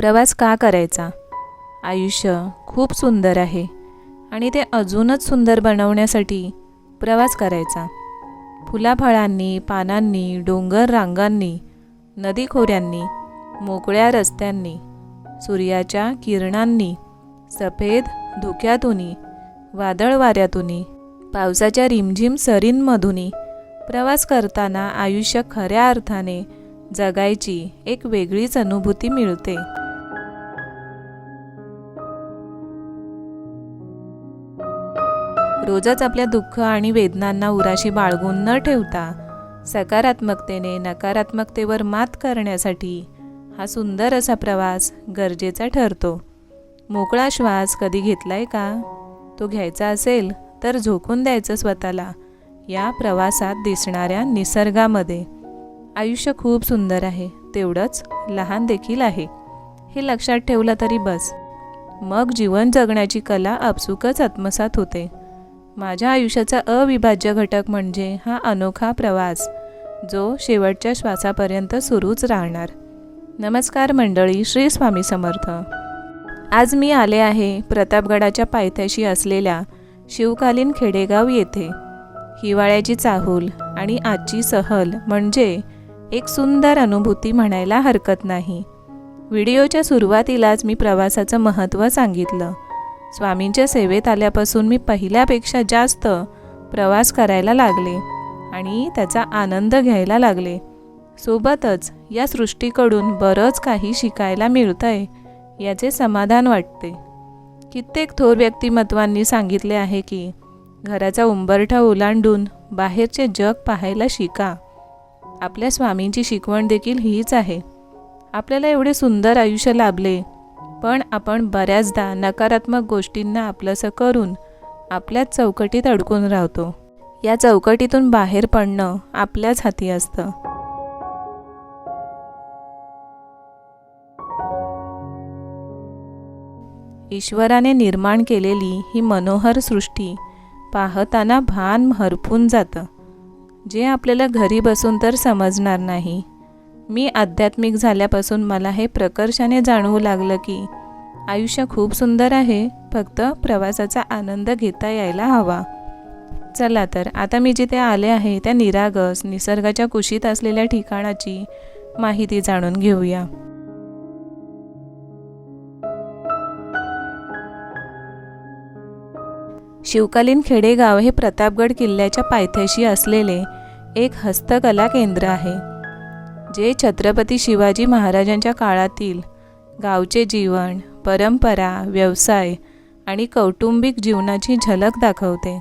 प्रवास का करायचा? आयुष्य खूप सुंदर आहे आणि ते अजूनच सुंदर बनवण्यासाठी प्रवास करायचा. फुलाफळांनी पानांनी डोंगर रांगांनी नदीखोऱ्यांनी मोकळ्या रस्त्यांनी सूर्याच्या किरणांनी सफेद धुक्यातूनही वादळ वाऱ्यातूनही पावसाच्या रिमझिम सरींमधूनही प्रवास करताना आयुष्य खऱ्या अर्थाने जगायची एक वेगळीच अनुभूती मिळते. रोजच आपल्या दुःख आणि वेदनांना उराशी बाळगून न ठेवता सकारात्मकतेने नकारात्मकतेवर मात करण्यासाठी हा सुंदर असा प्रवास गरजेचा ठरतो. मोकळा श्वास कधी घेतलाय का? तो घ्यायचा असेल तर झोकून द्यायचं स्वतःला. या प्रवासात दिसणाऱ्या निसर्गामध्ये. आयुष्य खूप सुंदर आहे. तेवढंच लहान देखील आहे. हे लक्षात ठेवलं तरी बस. मग जीवन जगण्याची कला आपसुकच आत्मसात होते. माझ्या आयुष्याचा अविभाज्य घटक म्हणजे हा अनोखा प्रवास जो शेवटच्या श्वासापर्यंत सुरूच राहणार. नमस्कार मंडळी श्री स्वामी समर्थ. आज मी आले आहे प्रतापगडाच्या पायथ्याशी असलेल्या शिवकालीन खेडेगाव येथे. हिवाळ्याची चाहूल आणि आजची सहल म्हणजे एक सुंदर अनुभूती म्हणायला हरकत नाही. व्हिडिओच्या सुरुवातीलाच मी प्रवासाचं महत्त्व सांगितलं. स्वामींच्या सेवेत आल्यापासून मी पहिल्यापेक्षा जास्त प्रवास करायला लागले आणि त्याचा आनंद घ्यायला लागले. सोबतच या सृष्टीकडून बरंच काही शिकायला मिळतंय याचे समाधान वाटते. कित्येक थोर व्यक्तिमत्वांनी सांगितले आहे की घराचा उंबरठा ओलांडून बाहेरचे जग पाहायला शिका. आपल्या स्वामींची शिकवण देखील हीच आहे. आपल्याला एवढे सुंदर आयुष्य लाभले पण आपण बऱ्याचदा नकारात्मक गोष्टींना आपलंसं करून आपल्याच चौकटीत अडकून राहतो. या चौकटीतून बाहेर पडणं आपल्याच हाती असतं. ईश्वराने निर्माण केलेली ही मनोहर सृष्टी पाहताना भान हरपून जातं. जे आपल्याला घरी बसून तर समजणार नाही मी आध्यात्मिक झाल्यापासून मला हे प्रकर्षाने जाणवू लागलं की आयुष्य खूप सुंदर आहे फक्त प्रवासाचा आनंद घेता यायला हवा. चला तर आता मी जिथे आले आहे त्या निरागस निसर्गाच्या कुशीत असलेल्या ठिकाणाची माहिती जाणून घेऊया. शिवकालीन खेडेगाव हे प्रतापगड किल्ल्याच्या पायथ्याशी असलेले एक हस्तकला केंद्र आहे. जे छत्रपती शिवाजी महाराजांच्या काळातील गावचे जीवन परंपरा व्यवसाय आणि कौटुंबिक जीवनाची झलक दाखवते.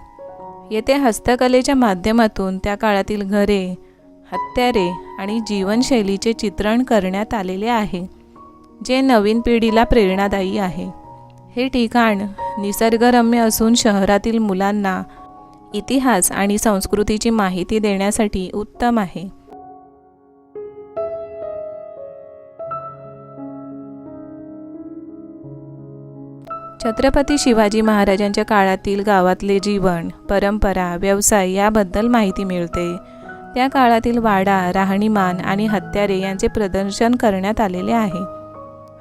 येथे हस्तकलेच्या माध्यमातून त्या काळातील घरे हत्यारे आणि जीवनशैलीचे चित्रण करण्यात आलेले आहे जे नवीन पिढीला प्रेरणादायी आहे. हे ठिकाण निसर्गरम्य असून शहरातील मुलांना इतिहास आणि संस्कृतीची माहिती देण्यासाठी उत्तम आहे. छत्रपती शिवाजी महाराजांच्या काळातील गावातले जीवन परंपरा व्यवसाय याबद्दल माहिती मिळते. त्या काळातील वाडा राहणीमान आणि हत्यारे यांचे प्रदर्शन करण्यात आलेले आहे.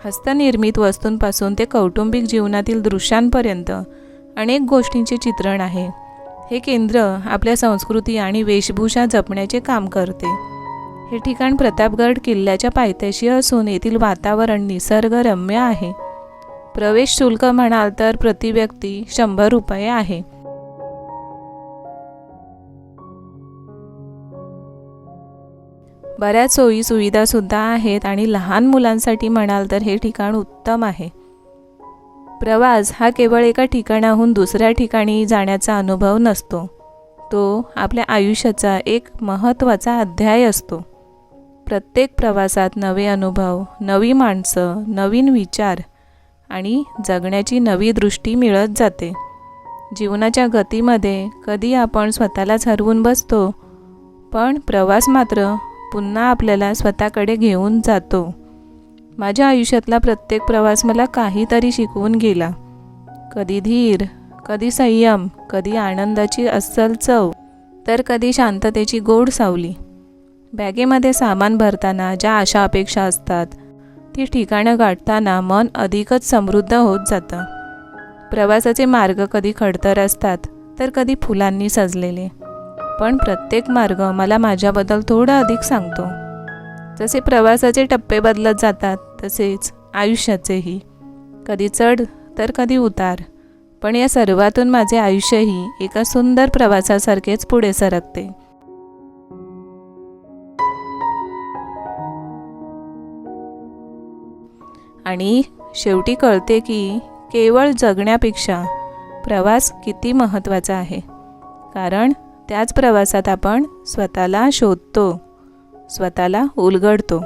हस्तनिर्मित वस्तूंपासून ते कौटुंबिक जीवनातील दृश्यांपर्यंत अनेक गोष्टींचे चित्रण आहे. हे केंद्र आपल्या संस्कृती आणि वेशभूषा जपण्याचे काम करते. हे ठिकाण प्रतापगड किल्ल्याच्या पायथ्याशी असून येथील वातावरण निसर्गरम्य आहे. प्रवेश शुल्क म्हणाल तर प्रति व्यक्ती शंभर रुपये आहे. बऱ्याच सोयी सुविधा सुद्धा आहेत आणि लहान मुलांसाठी म्हणाल तर हे ठिकाण उत्तम आहे. प्रवास हा केवळ एका ठिकाणाहून दुसऱ्या ठिकाणी जाण्याचा अनुभव नसतो. तो आपल्या आयुष्याचा एक महत्त्वाचा अध्याय असतो. प्रत्येक प्रवासात नवे अनुभव नवी माणसं नवीन विचार आणि जगण्याची नवी दृष्टी मिळत जाते. जीवनाच्या गतीमध्ये कधी आपण स्वतःलाच हरवून बसतो पण प्रवास मात्र पुन्हा आपल्याला स्वतःकडे घेऊन जातो. माझ्या आयुष्यातला प्रत्येक प्रवास मला काहीतरी शिकवून गेला. कधी धीर कधी संयम कधी आनंदाची अस्सल चव तर कधी शांततेची गोड सावली. बॅगेमध्ये सामान भरताना ज्या आशा अपेक्षा असतात ती ठिकाणं गाठताना मन अधिकच समृद्ध होत जातं. प्रवासाचे मार्ग कधी खडतर असतात तर कधी फुलांनी सजलेले. पण प्रत्येक मार्ग मला माझ्याबद्दल थोडं अधिक सांगतो. जसे प्रवासाचे टप्पे बदलत जातात तसेच आयुष्याचेही. कधी चढ तर कधी उतार. पण या सर्वातून माझे आयुष्यही एका सुंदर प्रवासासारखेच पुढे सरकते. आणि शेवटी कळते की केवळ जगण्यापेक्षा प्रवास किती महत्त्वाचा आहे. कारण त्याच प्रवासात आपण स्वतःला शोधतो स्वतःला उलगडतो.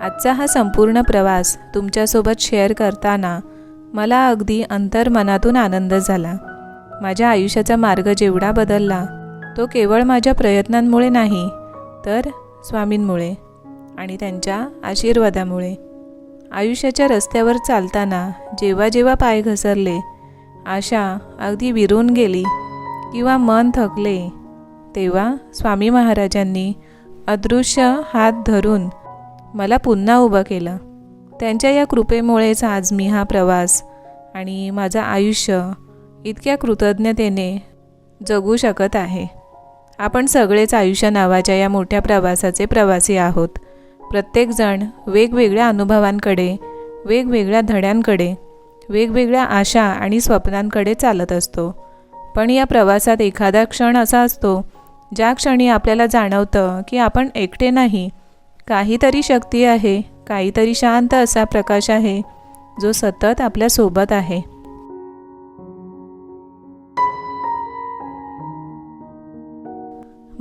आजचा हा संपूर्ण प्रवास तुमच्यासोबत शेअर करताना मला अगदी अंतर्मनातून आनंद झाला. माझ्या आयुष्याचा मार्ग जेवढा बदलला तो केवळ माझ्या प्रयत्नांमुळे नाही तर स्वामींमुळे आणि त्यांच्या आशीर्वादामुळे. आयुष्याच्या रस्त्यावर चालताना जेव्हा जेव्हा पाय घसरले आशा अगदी विरून गेली किंवा मन थकले तेव्हा स्वामी महाराजांनी अदृश्य हात धरून मला पुन्हा उभं केलं. त्यांच्या या कृपेमुळेच आज मी हा प्रवास आणि माझं आयुष्य इतक्या कृतज्ञतेने जगू शकत आहे. आपण सगळेच आयुष्य नावाच्या या मोठ्या प्रवासाचे प्रवासी आहोत. प्रत्येकजण वेगवेगळ्या अनुभवांकडे वेगवेगळ्या धड्यांकडे वेगवेगळ्या आशा आणि स्वप्नांकडे चालत असतो. पण या प्रवासात एखादा क्षण असा असतो ज्या क्षणी आपल्याला जाणवतं की आपण एकटे नाही. काहीतरी शक्ती आहे काहीतरी शांत असा प्रकाश आहे जो सतत आपल्यासोबत आहे.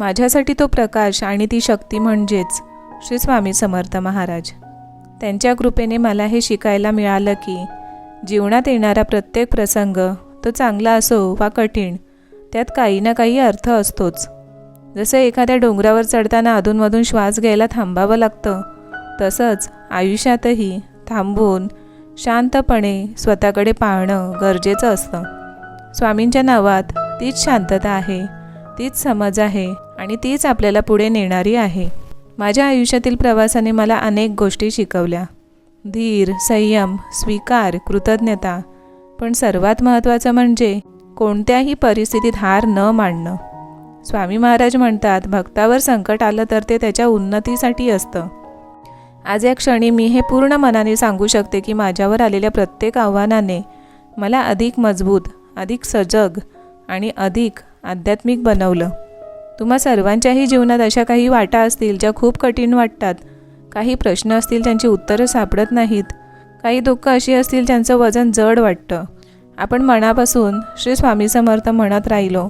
माझ्यासाठी तो प्रकाश आणि ती शक्ती म्हणजेच श्री स्वामी समर्थ महाराज. त्यांच्या कृपेने मला हे शिकायला मिळालं की जीवनात येणारा प्रत्येक प्रसंग तो चांगला असो वा कठीण त्यात काही ना काही अर्थ असतोच. जसं एखाद्या डोंगरावर चढताना अधूनमधून श्वास घ्यायला थांबावं लागतं तसंच आयुष्यातही थांबून शांतपणे स्वतःकडे पाहणं गरजेचं असतं. स्वामींच्या नावात तीच शांतता आहे तीच समज आहे आणि तीच आपल्याला पुढे नेणारी आहे. माझ्या आयुष्यातील प्रवासाने मला अनेक गोष्टी शिकवल्या. धीर संयम स्वीकार कृतज्ञता. पण सर्वात महत्त्वाचं म्हणजे कोणत्याही परिस्थितीत हार न मांडणं स्वामी महाराज म्हणतात भक्तावर संकट आलं तर ते त्याच्या उन्नतीसाठी असतं. आज या क्षणी मी हे पूर्ण मनाने सांगू शकते की माझ्यावर आलेल्या प्रत्येक आव्हानाने मला अधिक मजबूत अधिक सजग आणि अधिक आध्यात्मिक बनवलं. तुम्हा सर्वांच्याही जीवनात अशा काही वाटा असतील ज्या खूप कठीण वाटतात. काही प्रश्न असतील त्यांची उत्तरं सापडत नाहीत. काही दुःख अशी असतील त्यांचं वजन जड वाटतं. आपण मनापासून श्री स्वामी समर्थ म्हणत राहिलो.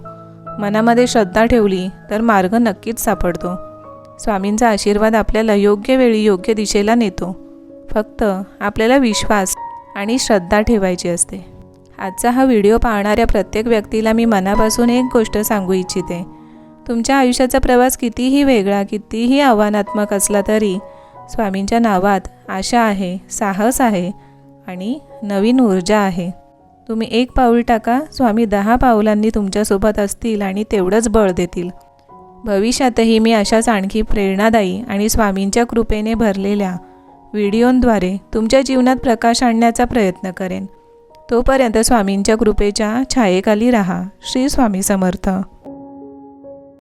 मनामध्ये श्रद्धा ठेवली तर मार्ग नक्कीच सापडतो. स्वामींचा आशीर्वाद आपल्याला योग्य वेळी योग्य दिशेला नेतो. फक्त आपल्याला विश्वास आणि श्रद्धा ठेवायची असते. आजचा हा व्हिडिओ पाहणाऱ्या प्रत्येक व्यक्तीला मी मनापासून एक गोष्ट सांगू इच्छिते. तुमच्या आयुष्याचा प्रवास कितीही वेगळा कितीही आव्हानात्मक असला तरी स्वामींच्या नावात आशा आहे साहस आहे आणि नवीन ऊर्जा आहे. तुम्ही एक पाऊल टाका स्वामी दहा पाऊलांनी तुमच्यासोबत असतील आणि तेवढंच बळ देतील. भविष्यातही मी अशाच आणखी प्रेरणादायी आणि स्वामींच्या कृपेने भरलेल्या व्हिडिओंद्वारे तुमच्या जीवनात प्रकाश आणण्याचा प्रयत्न करेन. तोपर्यंत स्वामींच्या कृपेच्या छायेखाली राहा. श्री स्वामी समर्थ.